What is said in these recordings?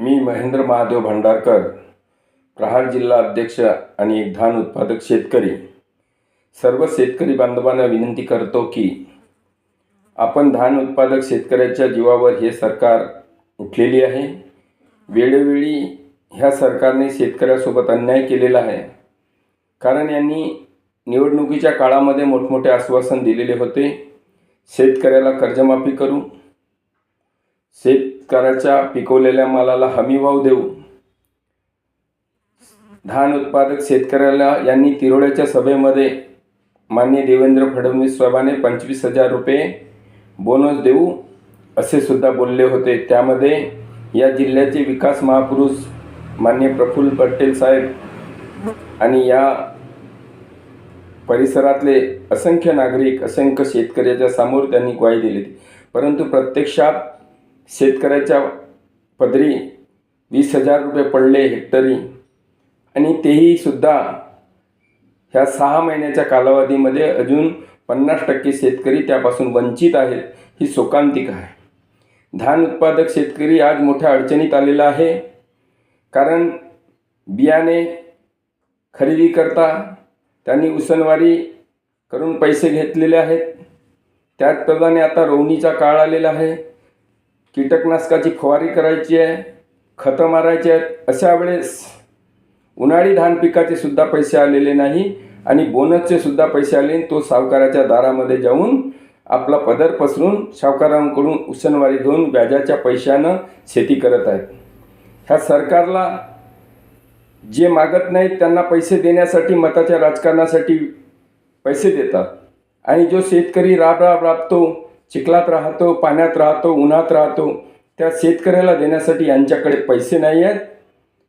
मी महेंद्र महादेव भंडारकर प्रहार जिल्हा अध्यक्ष आणि एक धान उत्पादक शेतकरी. सर्व शेतकरी बांधवांना विनंती करतो की आपण धान उत्पादक शेतकऱ्याच्या जीवावर हे सरकार उठलेली आहे. वेळोवेळी ह्या सरकारने शेतकऱ्यासोबत अन्याय केलेला आहे. कारण यांनी निवडणुकीच्या काळामध्ये मोठमोठे आश्वासन दिलेले होते. शेतकऱ्याला कर्जमाफी करू. शेतकऱ्याच्या पिकवलेल्या मालाला हमीभाव देऊ धान उत्पादक शेतकऱ्याला यांनी तिरोड्याच्या सभेमध्ये माननीय देवेंद्र फडणवीस साहेबाने पंचवीस हजार रुपये बोनस देऊ असे सुद्धा बोलले होते. त्यामध्ये या जिल्ह्याचे विकास महापुरुष माननीय प्रफुल्ल पटेल साहेब आणि या परिसरातले असंख्य नागरिक असंख्य शेतकऱ्याच्या समोर त्यांनी ग्वाही दिली परंतु प्रत्यक्षात शेतकऱ्याच्या पदरी वीस हजार रुपये पडले हेक्टरी. आणि तेही सुद्धा ह्या सहा महिन्याच्या कालावधीमध्ये अजून पन्नास टक्के शेतकरी त्यापासून वंचित आहेत ही शोकांतिक आहे. धान उत्पादक शेतकरी आज मोठ्या अडचणीत आलेला आहे. कारण बियाणे खरेदी करता त्यांनी उसनवारी करून पैसे घेतलेले आहेत. त्याचप्रमाणे आता रोवणीचा काळ आलेला आहे. कीटकनाशकाची फवारी करायची आहे खतं मारायची आहेत अशा वेळेस उन्हाळी धान पिकाचे सुद्धा पैसे आलेले नाही आणि बोनसचे सुद्धा पैसे आले तो सावकाराच्या दारामध्ये जाऊन आपला पदर पसरून सावकारांकडून उसनवारी घेऊन व्याजाच्या पैशानं शेती करत आहेत. ह्या सरकारला जे मागत नाहीत त्यांना पैसे देण्यासाठी मताच्या राजकारणासाठी पैसे देतात. आणि जो शेतकरी राब राब राबतो चिखलात राहतो पाण्यात राहतो उन्हात राहतो. त्या शेतकऱ्याला देण्यासाठी यांच्याकडे पैसे नाही आहेत.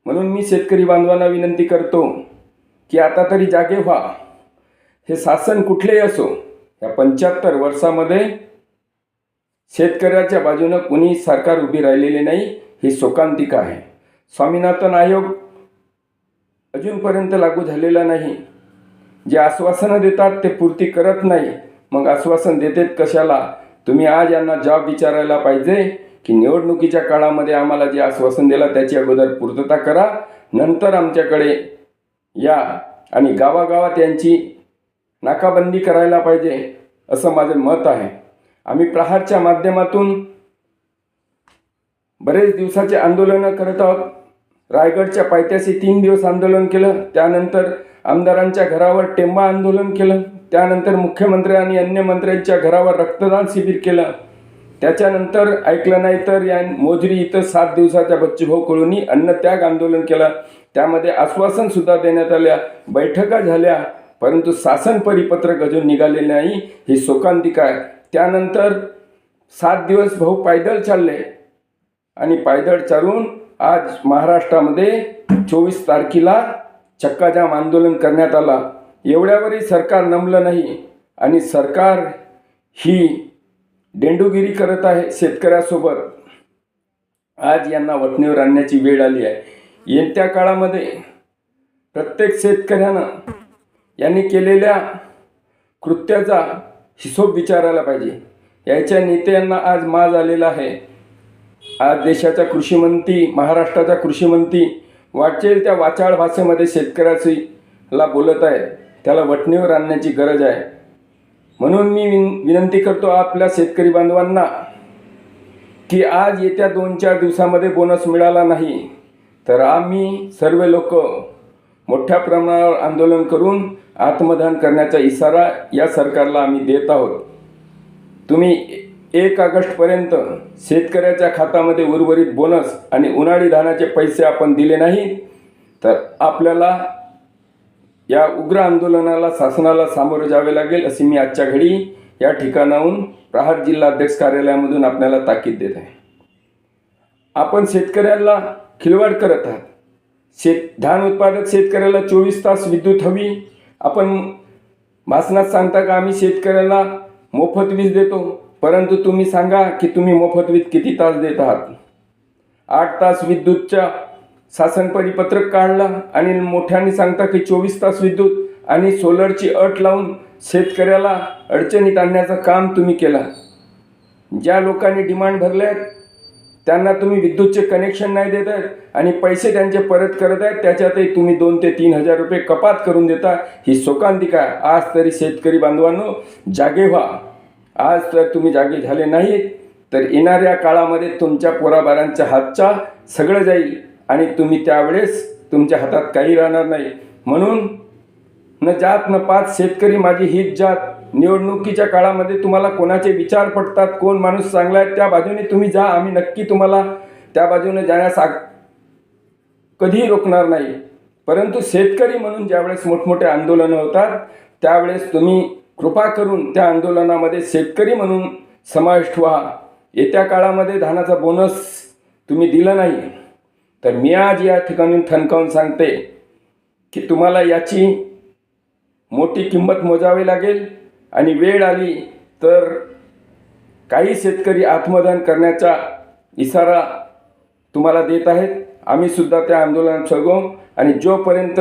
म्हणून मी शेतकरी बांधवांना विनंती करतो की आता तरी जागे व्हा. हे शासन कुठलेही असो या पंच्याहत्तर वर्षामध्ये शेतकऱ्याच्या बाजूनं कुणी सरकार उभी राहिलेली नाही ही शोकांतिका आहे. स्वामीनाथन आयोग अजूनपर्यंत लागू झालेला नाही. जे आश्वासनं देतात ते पूर्ती करत नाही. मग आश्वासन देतेत कशाला? तुम्ही आज यांना जॉब विचारायला पाहिजे की निवडणुकीच्या काळामध्ये आम्हाला जे आश्वासन दिलं त्याची अगोदर पूर्तता करा. नंतर आमच्याकडे या आणि गावागावात यांची नाकाबंदी करायला पाहिजे असं माझं मत आहे. आम्ही प्रहारच्या माध्यमातून बरेच दिवसाचे आंदोलनं करत आहोत. रायगडच्या पायथ्याशी तीन दिवस आंदोलन केलं. त्यानंतर आमदारांच्या घरावर टेंबा आंदोलन केलं. त्यानंतर मुख्यमंत्री आणि अन्य मंत्र्यांच्या घरावर रक्तदान शिबिर केलं. त्याच्यानंतर ऐकलं नाही तर या मोजरी इथं सात दिवसाच्या बच्चूभाऊ कळूनी अन्नत्याग आंदोलन केलं. त्यामध्ये आश्वासनसुद्धा देण्यात आल्या. बैठका झाल्या परंतु शासन परिपत्रक अजून निघाले नाही. ही शोकांतिका आहे. त्यानंतर सात दिवस भाऊ पायदळ चालले. आणि पायदळ चालून आज महाराष्ट्रामध्ये चोवीस तारखेला चक्काजाम आंदोलन करण्यात आला. एवढ्यावरही सरकार नमलं नाही आणि सरकार ही डेंडूगिरी करत आहे शेतकऱ्यासोबत. आज यांना वटणीवर आणण्याची वेळ आली आहे. येत्या काळामध्ये प्रत्येक शेतकऱ्यानं यांनी केलेल्या कृत्याचा हिशोब विचारायला पाहिजे. याच्या नेत्यांना आज माज आलेला आहे. आज देशाचा कृषीमंत्री महाराष्ट्राचा कृषीमंत्री वाचेल त्या वाचाळ भाषेमध्ये शेतकऱ्याची ला बोलत आहे त्याला वटणीवर आणण्याची गरज आहे. म्हणून मी विन विनंती करतो आपल्या शेतकरी बांधवांना की आज येत्या दोन चार दिवसामध्ये बोनस मिळाला नाही तर आम्ही सर्व लोक मोठ्या प्रमाणावर आंदोलन करून आत्मदान करण्याचा इशारा या सरकारला आम्ही देत आहोत. तुम्ही एक ऑगस्टपर्यंत शेतकऱ्याच्या खात्यामध्ये उर्वरित बोनस आणि उन्हाळी धानाचे पैसे आपण दिले नाही तर आपल्याला या उग्र आंदोलनाला शासनाला सामोरं जावे लागेल अशी मी आजच्या घडी या ठिकाणाहून प्रहार जिल्हा अध्यक्ष कार्यालयामधून आपल्याला ताकीद देत आहे. आपण शेतकऱ्याला खिलवाड करत आहात. शेत धान उत्पादक शेतकऱ्याला चोवीस तास विद्युत हवी. आपण भाषणात सांगता का आम्ही शेतकऱ्याला मोफत वीज देतो? परंतु तुम्ही सांगा की तुम्ही मोफत वीज किती तास देत आहात? आठ तास विद्युतच्या शासन परिपत्रक काढला आणि मोठ्याने सांगता की चोवीस तास विद्युत आणि सोलरची अट लावून शेतकऱ्याला अडचणीत आणण्याचं काम तुम्ही केला. ज्या लोकांनी डिमांड भरल्या आहेत त्यांना तुम्ही विद्युतचे कनेक्शन नाही देत आहेत आणि पैसे त्यांचे परत करत आहेत त्याच्यातही तुम्ही दोन ते तीन हजार रुपये कपात करून देता ही शोकांतिका आज तरी शेतकरी बांधवांनो जागे व्हा. आज तर तुम्ही जागे झाले नाहीत तर येणाऱ्या काळामध्ये तुमच्या पोराबारांच्या हातचा सगळं जाईल. आणि तुम्ही त्यावेळेस तुमच्या हातात काही राहणार नाही. म्हणून न जात न पात शेतकरी माझी हीच जात. निवडणुकीच्या काळामध्ये तुम्हाला कोणाचे विचार पडतात कोण माणूस चांगला आहे त्या बाजूने तुम्ही जा. आम्ही नक्की तुम्हाला त्या बाजूने जाण्यास आग कधीही रोखणार नाही. परंतु शेतकरी म्हणून ज्यावेळेस मोठमोठे आंदोलनं होतात त्यावेळेस तुम्ही कृपा करून त्या आंदोलनामध्ये शेतकरी म्हणून समाविष्ट व्हा. येत्या काळामध्ये धानाचा बोनस तुम्ही दिला नाही. तर मी आज या ठिकाणी ठणकावून सांगते की तुम्हाला याची मोठी किंमत मोजावी लागेल आणि वेळ आली तर काही शेतकरी आत्मदान करण्याचा इशारा तुम्हाला देत आहेत. आम्ही सुद्धा त्या आंदोलनात सगो आणि जोपर्यंत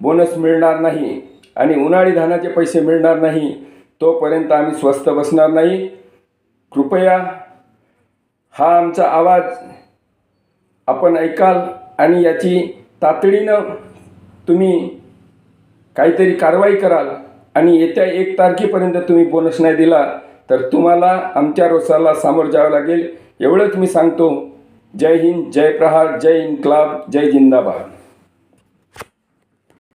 बोनस मिळणार नाही आणि उन्हाळी धानाचे पैसे मिळणार नाही तोपर्यंत आम्ही स्वस्त बसणार नाही. कृपया हा आमचा आवाज आपण ऐकाल आणि याची तातडीनं तुम्ही काहीतरी कारवाई कराल आणि येत्या एक तारखेपर्यंत तुम्ही बोनस नाही दिला तर तुम्हाला आमच्या रोसाला सामोरं जावं लागेल. एवढंच मी सांगतो. जय हिंद जय प्रहार जय इन्क्लाब जय जिंदाबाद.